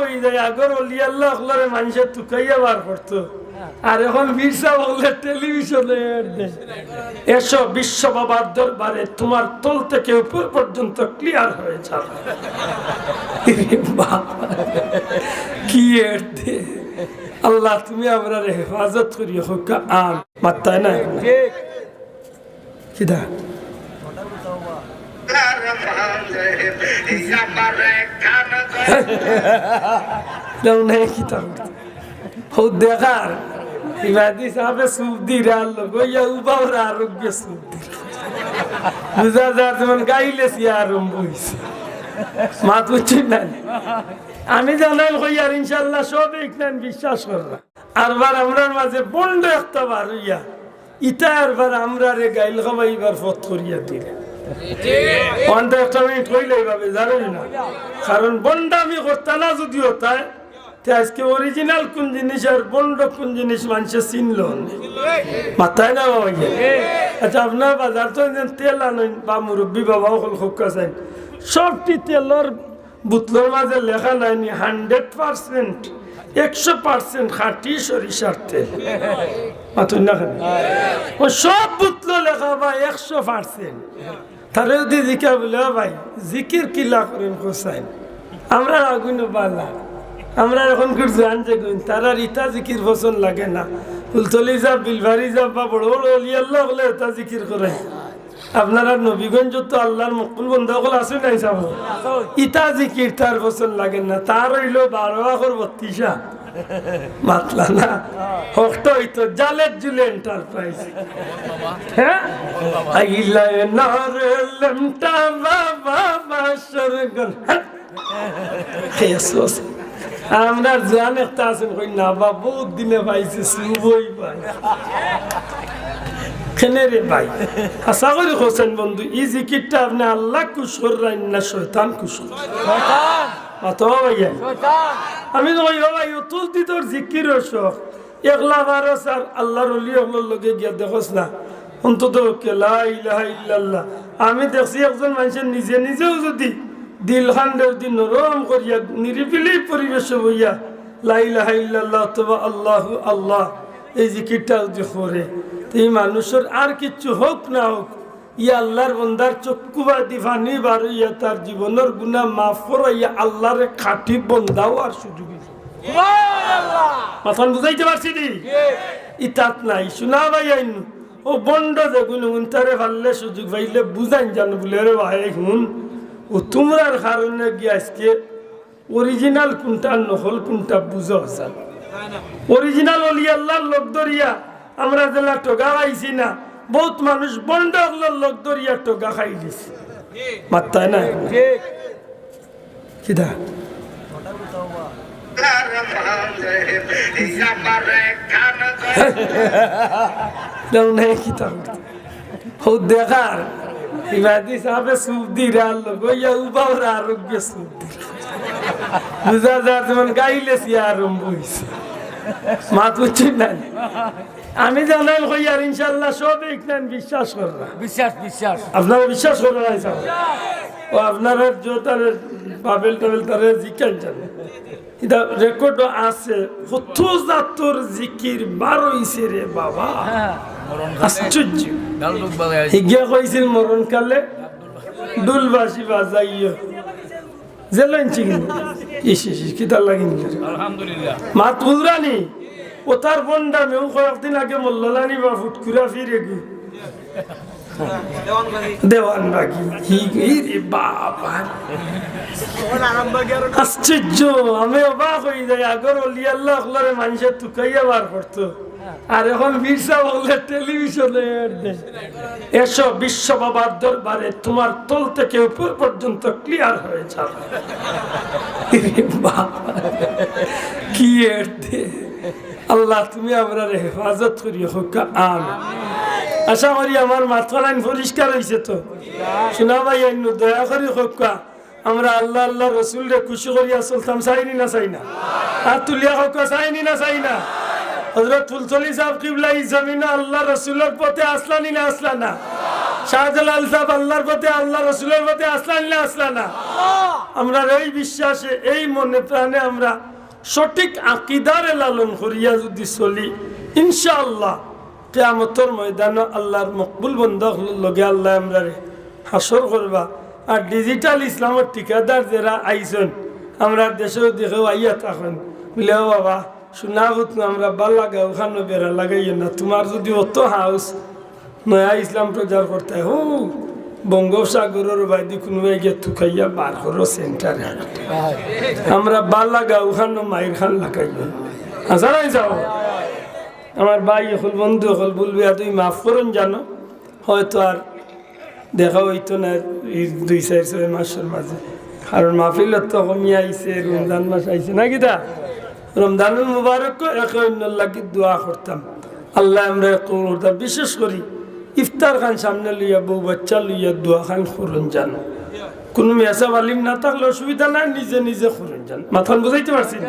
হয়ে যায় আগর অলি আল্লাহ হলরে মানুষের তুকাইয়া বার করতো। আর এখন বিরসা বললে টেলিভিশনে। এসো বিশ্ব বাবার দরবারে, তোমার তল থেকে উপর পর্যন্ত ক্লিয়ার হয়ে যাবে কি আল্লাহ, তুমি আমরা হেফাজত করি হোক, আম। মাত্তায় না? কিদা? দাও নাই কিতা হো দেখার। ইবাদি সাহেবে সুপ দি রাল গইয়া উবাওর আরোগ্য সুপ দি বুঝা যা যেমন গাইলে সিয়া আরম্ভ হইছে মাত বুঝছি না আমি জানাই হইয়ার ইনশাল্লাহ সব এইখান বিশ্বাস করলাম আরবার আমরার মাঝে বন্ড একটা বার হইয়া, ইটা আরবার আমরা রে গাইল খাবাইবার ফত করিয়া দিলে। ওয়ানটা একটা মিনিট হইলে এইভাবে, জানেন না? আমি যদিও তাই আজকে অরিজিনাল কোন জিনিস আর বন্ড কোন জিনিস মানুষের চিনল মাথায় না আচ্ছা আপনার বাজার তো তেল আনেন, বা মুরব্বী বাবা সকল খুকা চাই সবটি তেলের বোতলের মাঝে লেখা নাইনি হান্ড্রেড পার্সেন্ট একশো পার্সেন্ট খাঁটি সরিষার তেল। মাতুন না ও সব বুতলো লেখা ভাই একশো পার্সেন্ট তারে যদি জিকা বলে "ও ভাই জিকির কিলা করেন হোসাইন? আমরা আগুন বালা। আমরা এখন করছি আনছে গুণ। তারা ইতা জিকির পছন্দ লাগে না। ফুলতলি যাব বিলবাড়ি যাব বা বড় বড় অলি আল্লাহ বলে এটা জিকির করে। আপনারা নবীগঞ্জ তো আল্লাহর মকুল বন্ধ সকল আছে নাই চাব ইতা জিকির তার পছন্দ লাগে না। তার হইল বারো আখর বত্রিশা মাতলা না। জালের জুলে এন্টারপ্রাইজ হ্যাঁ? খেয়েছোস আমরা জান একটা আছেন, কই না, বা বহুত দিনে পাইছে শুভই পাই বন্ধু ই আল্লাহ কুশ করেন না ভাইয়া আমি ভাই তুল দি তোর জিকির শখ। একলা বারো স্যার আল্লাহর অলি হলোর লগে গিয়া দেখোস না। অন্তত ইল্লাল্লাহ। আমি দেখছি একজন মানুষের নিজে নিজেও যদি দিল খান যদি নরম করিয়া নিরিবিলি পরিবেশে বইয়া লাইলাহা ইল্লাল্লাহ অথবা আল্লাহ আল্লাহ এই জিকিরটা যদি করে এই মানুষের আর কিচ্ছু হোক না হোক ইয়া আল্লাহর বন্দার চক্ষু বা দিফানি বার ইয়া তার জীবনের গুণা মাফ করাইয়া আল্লাহরে খাটি বন্দাও আর সুযোগ। মাথান বুঝাইতে পারছি নি? ইতাত নাই। শোনা ভাই আইন। ও বন্ড যে গুণ তারে ভাললে সুযোগ পাইলে বুঝাইন জানো বলে রে ভাই হুন ও তোমরার কারণে গিয়ে আজকে অরিজিনাল কোনটা নকল কোনটা বুঝো যান অরিজিনাল অলি আল্লাহর লোক দরিয়া আমরা জেলা টোগা খাইছি না। বহুত মানুষ হলোর লোক দরিয়া টোগা খাই দিছে। মাত্তায় না? কিদা দেখার। ইবাদি সাহেবে সুপ আরোগ্য সুপ বুঝা যেমন আরম্ভ হইছে মাত বুঝছি না? আমি জানাই হইয়ার ইনশাল্লাহ সব এইখান বিশ্বাস করলাম বিশ্বাস বিশ্বাস। আপনারা বিশ্বাস স্যার ও আপনারা জোতার বাবেল টাবেল তারে জিকান জানে এটা রেকর্ড আছে জাতর জিকির বারো রে বাবা। আশ্চর্য। ডালুক বাজায় হিগিয়া কইছিল মরণ কালে? দুলবাসী বাজাইয় জেলাইনছি কিন্তু। ইস লাগিন আলহামদুলিল্লাহ। মাত বুঝরানি ও তার বন্ডা মেউ কয়েকদিন আগে মোল্লালানি বা ফুটকুরা ফিরে গু দেওয়ান আশ্চর্য, আমি অবাক হয়ে যাই। আগর মানুষের তুকাইয়া বার করতো। আর এখন বললে টেলিভিশনে এসো বিশ্ব বাবার দরবারে, তোমার তল থেকে উপর পর্যন্ত ক্লিয়ার হয়ে যাবে কি এর আল্লাহ তুমি আমরা হেফাজত করি হোক আম আশা করি আমার মাথার আইন পরিষ্কার হয়েছে তো। শোনা ভাই আইন দয়া করি হোক আমরা আল্লাহ আল্লাহ রসুল রে খুশি করিয়া চলতাম চাইনি না চাই না? আর তুলিয়া হোক চাইনি না চাই না? হজরত আল্লাহ রসুলের না আল্লাহ রসুলের না আমরা এই বিশ্বাসে, এই মনে আমরা সঠিক আকিদারে লালন করিয়া যদি চলি, ইনশাআল্লাহ। কেয়ামতর ময়দান আল্লাহর মকবুল বন্ধ লগে আল্লাহ আমরা হাসর করবা। আর ডিজিটাল ইসলামের ঠিকাদার যারা আইসন আমরা দেশেও দেখেও আইয়া থাকেন। বলে বাবা শোনা হত না আমরা ভালো লাগা ওখানে বেড়া লাগাইয়ে না। তোমার যদি অত হাউস নয়া ইসলাম প্রচার করতে হো বঙ্গোপসাগরের বাইদি কোনো গিয়ে থুকাইয়া বার করো সেন্টারে আমরা ভালো লাগা ওখানে মায়ের খান লাগাইব আচ্ছা নাই যাও। আমার ভাই হল বন্ধু হল বলবি আর তুই মাফ করুন জানো হয়তো আর দেখা হইতো না এই দুই চার ছয় মাসের মাঝে। কারণ মাহফিলত তো কমিয়ে আইছে রমজান মাস আইছে না কিতা রমজানুল মুবারক একে অন্য লাগি দোয়া করতাম। আল্লাহ আমরা করতাম বিশেষ করি ইফতার খান সামনে লইয়া বউ বাচ্চা লইয়া দোয়া খান করুন জানো। কোনো মেসা আলিম না থাকলে অসুবিধা নাই নিজে নিজে করুন জানো। মাথান বুঝাইতে পারছি না?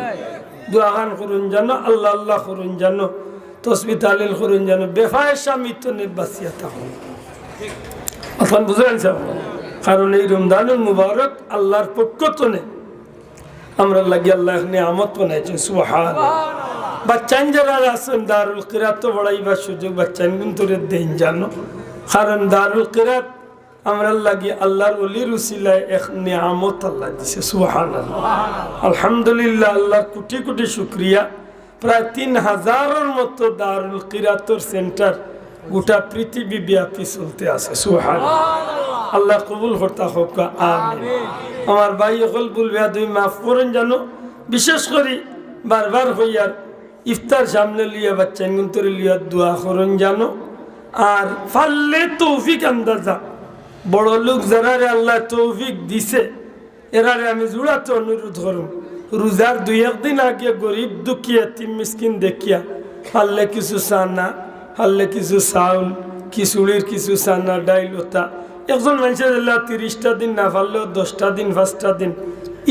দোয়া খান করুন জানো আল্লাহ আল্লাহ করুন জানো। তসবি তালিল করুন জানো বেফায় স্বামী তো বাঁচিয়া থাকুন এখন বুঝলেন কারণ এই রমজানুল মুবারক আল্লাহর পক্ষ তো আমরা লাগি আল্লাহ নিয়ামত সুহান বাচ্চান যারা আছেন, দারুল কিরাত তো বড়াইবার সুযোগ বাচ্চান কিন্তু জানো। কারণ দারুল কিরাত আমরা লাগি আল্লাহর অলির এক নিয়ামত আল্লাহ দিছে সুহান আলহামদুলিল্লাহ আল্লাহ কোটি কোটি শুক্রিয়া। প্রায় তিন হাজারের মতো দারুল কিরাতর সেন্টার গোটা পৃথিবী ব্যাপী চলতে আছে সুহান আল্লাহ কবুল হর্তা হোক আমার ভাই হল বলবে তুমি মাফ করেন জানো বিশেষ করে বারবার হইয়ার ইফতার সামনে লিয়া বাচ্চা গুন্তরে লিয়া দোয়া করেন জানো আর ফাললে তৌফিক আন্দাজা। বড় লোক যারারে আল্লাহ তৌফিক দিছে এরারে আমি জোড়াতে অনুরোধ করুন রোজার দুই একদিন আগে গরিব দুঃখিয়া, তিন মিসকিন দেখিয়া পারলে কিছু সানা পারলে কিছু চাউল, খিচুড়ির কিছু সানা ডাইল একজন মানুষের তিরিশটা দিন না পারলেও দশটা দিন, পাঁচটা দিন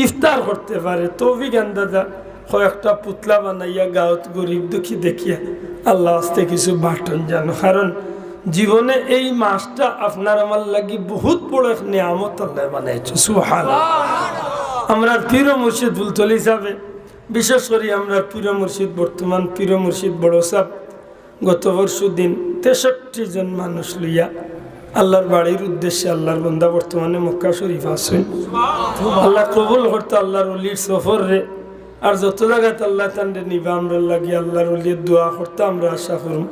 ইফতার করতে পারে। তৌফিক আন্দাজা কয়েকটা পুতলা বানাইয়া গাঁত গরিব দুঃখী দেখিয়া আল্লাহ আসতে কিছু বাটন জানো। কারণ জীবনে এই মাসটা আপনার আমার লাগি বহুত বড় এক নিয়ামত আল্লাহ বানাইছে সুহান আমরা পীর মুর্শিদ বুলতল হিসাবে বিশেষ করে আমরা পীর মুর্শিদ, বর্তমান পীর মুর্শিদ বড় সাহ গত পরশু দিন তেষট্টি জন মানুষ লইয়া আল্লাহর বাড়ির উদ্দেশ্যে আল্লাহর বন্দা বর্তমানে মক্কা শরীফ আসেন আল্লাহ কবুল করতো আল্লাহর অলির সফর রে। আর যত জায়গাতে আল্লাহ তান্ডে নিবা, আমরা লাগি আল্লাহর অলির দোয়া করতে আমরা আশা করুন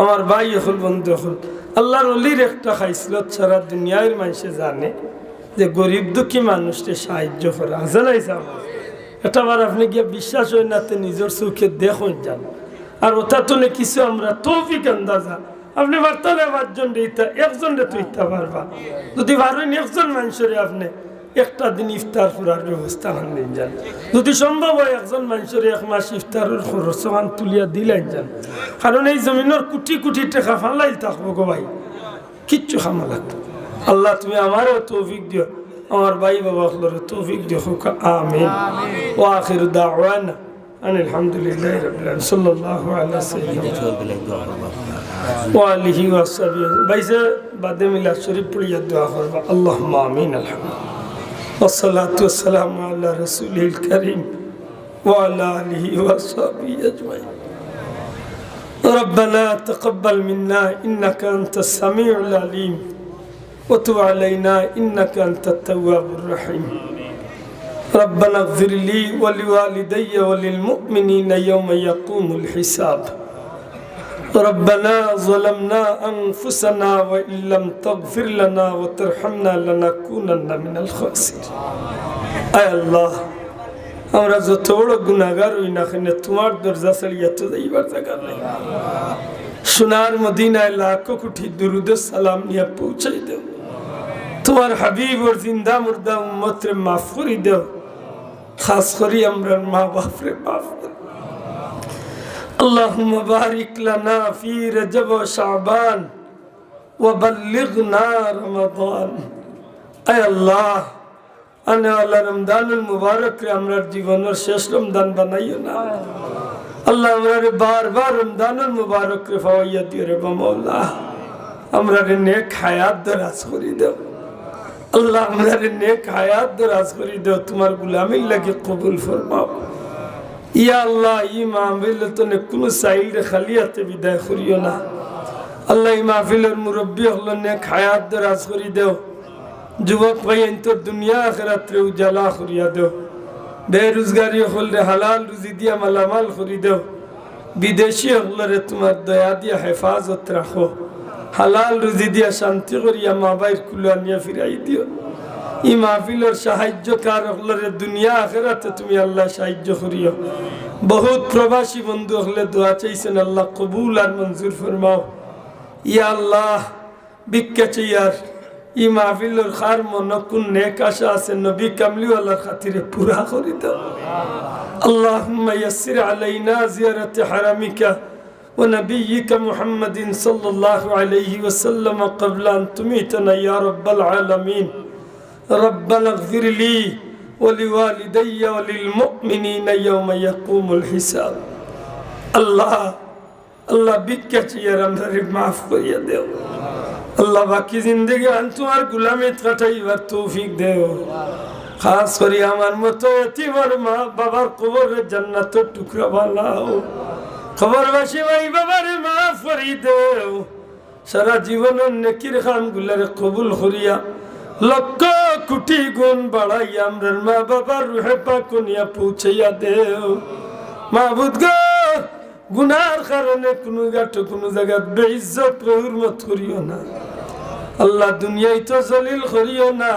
আমার ভাই হল, বন্ধু হল, আল্লাহর অলির একটা খাইছিল সারা দুনিয়ার মানুষে জানে। যে গরিব দুঃখী মানুষকে সাহায্য করা। আছে নাই এটা বার আপনি গিয়ে বিশ্বাস হয় না, তে নিজের চোখে দেখুন যান। আর ওটা তো কিছু আমরা তৌফিক আন্দাজা। আপনি বার্তালে পাঁচজন দিতে একজন রে তুইতে পারবা। যদি পারেন একজন মানুষের আপনি একটা দিন ইফতার করার ব্যবস্থা আনলেন যান। যদি সম্ভব হয় একজন মানুষের এক মাস ইফতারের খরচ তুলিয়া দিলেন যান। কারণ এই জমিনের কোটি কোটি টাকা ফালাই থাকব গো ভাই। কিচ্ছু খামা লাগতো আল্লাহ তুমি আমারও তৌফিক দিও আমার ভাই বাবা হলোর তৌফিক দিও হোক আমিন ও আখির দাওয়ানা أن الحمد لله رب العالمين صلى الله على سيدنا وآله وصحبه بيس بعد ميلاد شريف پڑھیا دعا فرما اللهم آمين الحمد والصلاة والسلام على رسوله الكريم وعلى آله وصحبه أجمعين ربنا تقبل منا إنك أنت السميع العليم وتب علينا إنك أنت التواب الرحيم ربنا اغفر لي ولوالدي وللمؤمنين يوم يقوم الحساب ربنا ظلمنا أنفسنا وإن لم تغفر لنا وترحمنا لنكونن من الخاسرين أي الله আমরা যত বড় গুণাগার হই না কেন তোমার দরজা ছাড়িয়া তো যাইবার জায়গা নাই সোনার মদিনায় লাখো কোটি দুরুদ সালাম নিয়ে পৌঁছাই দেও তোমার হাবিব ওর জিন্দা মুর্দা উম্মতরে মাফ করি দেও খাস করি আমরা মা বাপরে মাফ করি اللهم بارك لنا في رجب وشعبان وبلغنا رمضان اي الله আনে আল্লাহ রমদানুল মুবারক রে আমরা জীবনের শেষ রমদান বানাইও না আল্লাহ আমরা বারবার রমদানুল মুবারক রে ফাওয়াইয়া দিও রে মৌলা। আমরা রে নেক হায়াত দরাজ করি দেও। আল্লাহ আমরা রে নেক হায়াত দরাজ করি দেও, তোমার গুলামির লাগে কবুল ফরমাও। ইয়া আল্লাহ ই মাহফিল তো নে কোনো সাইল রে খালিয়াতে বিদায় করিও না। আল্লাহ, এই মাহফিলের মুরব্বী হলো নেক হায়াত দরাজ করি দেও। যুবক ভাই তোর দুনিয়া আখেরাত্রে উজালা করিয়া দেও। বেরোজগারি হলে হালাল রুজি দিয়া মালামাল করি দেও। বিদেশি হলরে তোমার দয়া দিয়া হেফাজত রাখো। হালাল রুজি দিয়া শান্তি করিয়া মা বাইর কুলো আনিয়া ফিরাই দিও। ই মাহফিলের সাহায্য কার হলরে দুনিয়া আখেরাতে তুমি আল্লাহ সাহায্য করিও। বহুত প্রবাসী বন্ধু হলে দোয়া চাইছেন, আল্লাহ কবুল আর মঞ্জুর ফরমাও। ইয়া আল্লাহ, ভিক্ষা চাইয়ার ই মাহফিলের খার মন কোন নেক আশা আছে নবী কামলিওয়ালার খাতিরে পুরা করে দাও اللهم يسر علينا زيارة حرمك ونبيك محمد صلى الله عليه وسلم قبل أن تميتنا يا رب العالمين ربنا اغفر لي ولوالدي وللمؤمنين يوم يقوم الحساب الله الله بك يا رب معف করিয়া দেও আল্লাহ বাকি জিন্দগি আন তোমার গুলামিত কাটাইবার তৌফিক দেও। খাস করি আমার মতো এতিমার মা বাবার কবরের জান্নাতের টুকরা বানাও। খবরবাসী, ভাই বাবার মাফ করি দেও। সারা জীবনের নেকির খান গুলারে কবুল করিয়া লক্ষ কোটি গুণ বাড়াই আমরার মা বাবার রুহে পাকুনিয়া পৌঁছাইয়া দেও। মাহবুদ গো, গুনার কারণে কোনো গাটো কোনো জায়গায় বেইজ্জত মত করিও না। আল্লাহ দুনিয়ায় তো জলিল করিও না।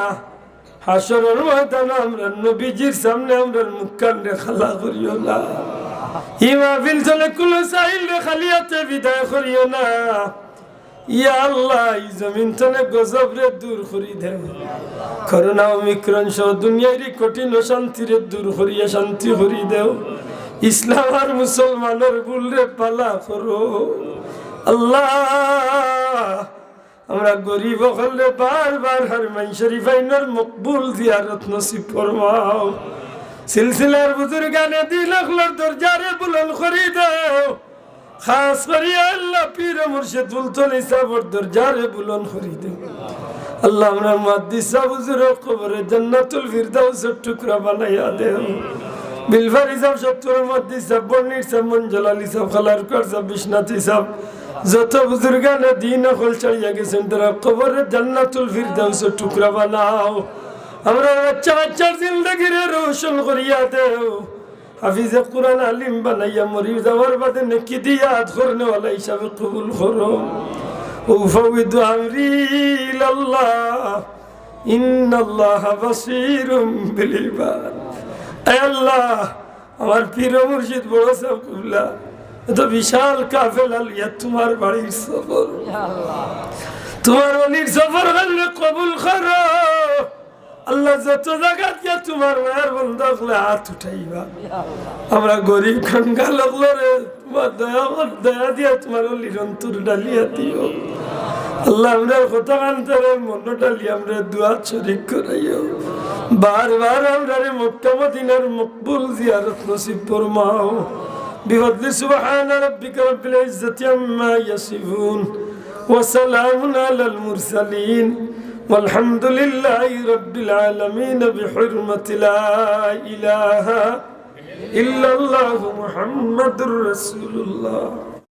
হাসরের ময়দান আমরা নবীজির সামনে আমরা মুখ কান্ডে খালা করিও না। রে বিদায় করিও না। ইয়া রে রে শান্তি দেও। ইসলাম আর মুসলমানের বুলরে পালা করো। আল্লাহ আমরা গরিব হলে বারবার হরমাই শরীফ আইনার মকবুল জিয়ারত নসিব ফরমাও। সিলসিলার বুজুর্গানে দিল হলোর দরজারে বুলন করি দাও। খাস করি আল্লাহ পীর মুর্শিদ বুলতন হিসাবর দরজারে বুলন করি দাও। আল্লাহ আমরা মাদ্দিসা বুজুর কবরে জান্নাতুল ফিরদাউসের টুকরা বানাইয়া দেও। বিলফার হিসাব, সত্তর মধ্যে হিসাব, বর্ণির সাহেব মঞ্জল আলী সাহেব খালার কর সাহেব বিশ্বনাথ হিসাব। যত বুজুর্গানে দিন হল ছাড়িয়া গেছেন তারা। কবরে জান্নাতুল টুকরা বানাও। আমরা বাচ্চা বাচ্চার জিন্দগিরে রোশন করিয়া দেও। হাফিজে কোরআন আলিম বানাইয়া মরি যাওয়ার বাদে নেকি দিয়া ধরনে ওয়ালা হিসাবে কবুল করো। উফাউদু আমরি ইলাল্লাহ, ইন্নাল্লাহ বাসীরুম বিল ইবাদ। আমার পীর মুর্শিদ বড় সাহেব কুবলা, এত বিশাল কাফেলা লিয়া তোমার বাড়ির সফর। তোমার অলির সফর হলে কবুল করো। আল্লাহ যত জায়গাত গিয়া তোমার মায়ের বন্ধ হলে হাত উঠাইবা। আমরা গরিব খাঙ্গা লাগল রে, তোমার দয়া দয়া দিয়া তোমার অলির ডালিয়া দিও। আল্লাহ আমরা কথা কান্তরে মন ডালি আমরা দুয়া শরিক করাইও। বারবার আমরা রে মক্কা মদিনার মকবুল জিয়ারত নসিব ফরমাও بفضل سبحان ربك رب العزة عما يصفون وسلام على المرسلين والحمد لله رب العالمين بحرمة لا إله إلا الله محمد رسول الله